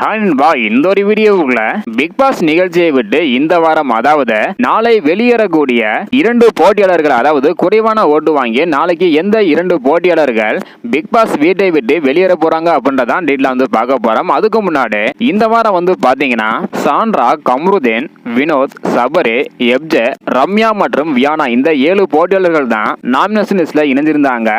Hi நண்பா. இந்த ஒரு வீடியோவுக்குள்ள பிக் பாஸ் நிகழ்ச்சியை விட்டு இந்த வாரம் அதாவது நாளை வெளியேறக்கூடிய இரண்டு போட்டியாளர்கள் அதாவது குறைவான ஓட்டு வாங்கி நாளைக்கு எந்த இரண்டு போட்டியாளர்கள் பிக் பாஸ் வீட்டை விட்டு வெளியேற போறாங்க அப்படின்றதான் டீட்ல வந்து பார்க்க போறோம். அதுக்கு முன்னாடி இந்த வாரம் வந்து பாத்தீங்கன்னா சாண்ட்ரா கம்ருதீன் வினோத் சபரி எப்ஜே ரம்யா மற்றும் வியானா இந்த ஏழு போட்டியாளர்கள் தான் நாமினேஷன் லிஸ்ட்ல இணைஞ்சிருந்தாங்க.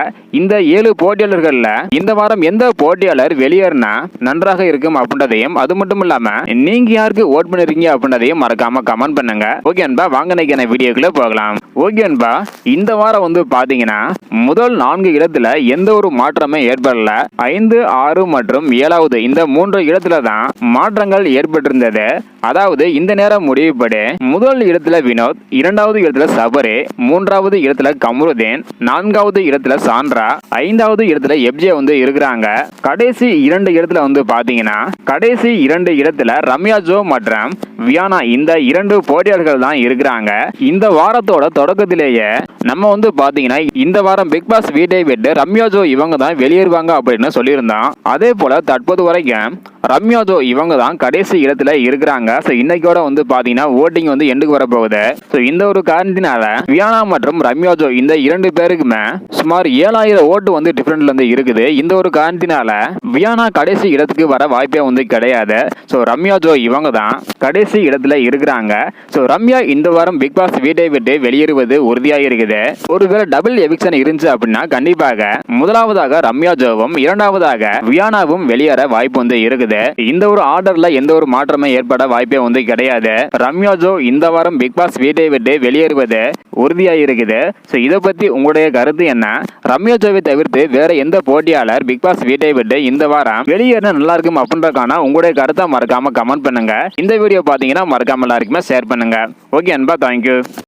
இந்த ஏழு போட்டியாளர்கள்ல இந்த வாரம் எந்த போட்டியாளர் வெளியேறினா நன்றாக இருக்கும் அப்படின்றதையும் அது மட்டும் இல்லாம நீங்க யாருக்கு ஓட் பண்ணிருக்கீங்க அப்படின்றதையும் மறக்காம கமெண்ட் பண்ணுங்க. ஓகே அன்பா வாங்க நினைக்கிற வீடியோக்குள்ள போகலாம். ஓகே அன்பா இந்த வாரம் வந்து பாத்தீங்கன்னா முதல் நான்கு இடத்துல எந்த ஒரு மாற்றமே ஏற்படல. ஐந்து ஆறு மற்றும் ஏழாவது இந்த மூன்று இடத்துல தான் மாற்றங்கள் ஏற்பட்டிருந்தது. அதாவது இந்த நேரம் முடிவுபடி முதல் இடத்துல வினோத் இரண்டாவது இடத்துல சபரி மூன்றாவது இடத்துல கமருதீன் நான்காவது இடத்துல சாண்ட்ரா ஐந்தாவது இடத்துல எப்ஜே வந்து இருக்கிறாங்க. கடைசி இரண்டு இடத்துல வந்து பாத்தீங்கன்னா கடைசி இரண்டு இடத்துல ரம்யா ஜோ மற்றும் வியானா இந்த இரண்டு போட்டியாளர்கள் தான் இருக்கிறாங்க. இந்த வாரத்தோட தொடக்கத்திலேயே நம்ம வந்து பாத்தீங்கன்னா இந்த வாரம் பிக் பாஸ் வீட்டை விட்டு ரம்யா ஜோ இவங்க தான் வெளியேறுவாங்க அப்படின்னு சொல்லியிருந்தோம் அதே போல தற்போது வரைக்கும் ரம்யா ஜோ இவங்க தான் கடைசி இடத்துல இருக்கிறாங்க. ஸோ இன்னைக்கோட வந்து பாத்தீங்கன்னா ஓட்டிங் வந்து எண்டுக்கு வரப்போகுது. ஸோ இந்த ஒரு காரணத்தினால வியானா மற்றும் ரம்யா ஜோ இந்த இரண்டு பேருக்குமே சுமார் ஏழாயிரம் ஓட்டு வந்து டிஃபரெண்ட்ல இருந்து இருக்குது. இந்த ஒரு காரணத்தினால வியானா கடைசி இடத்துக்கு வர வாய்ப்பு வந்து கிடையாது. ஸோ ரம்யா ஜோ இவங்க தான் கடைசி இடத்துல இருக்கிறாங்க. ஸோ ரம்யா இந்த வாரம் பிக் பாஸ் வீட்டை விட்டு வெளியேறுவது உறுதியாக இருக்குது. ஒருவேளை டபுள் எவிக்ஷன் இருந்துச்சு அப்படின்னா கண்டிப்பாக முதலாவதாக ரம்யா ஜோவும் இரண்டாவதாக வியானாவும் வெளியேற வாய்ப்பு வந்து இருக்குது. இந்த ஒரு ஆர்டர்ல எந்த ஒரு மாற்றமே ஏற்பட வாய்ப்பே வந்து கிடையாது. ரம்யா ஜோ இந்த வாரம் பிக் பாஸ் வீட்டை விட்டு வெளியேறுவது உறுதியாக இருக்குது. ஸோ இதை பத்தி உங்களுடைய கருத்து என்ன? ரம்யா ஜோவை தவிர்த்து வேற எந்த போட்டியாளர் பிக் பாஸ் வீட்டை விட்டு இந்த வாரம் வெளியேறின நல்லா இருக்கும் அப்படின்றக்கான உங்களுடைய கருத்தை மறக்காம கமெண்ட் பண்ணுங்க. இந்த வீடியோ பார்த்தீங்கன்னா மறக்காம எல்லாருக்குமே ஷேர் பண்ணுங்க. ஓகே அன்பா தேங்க்யூ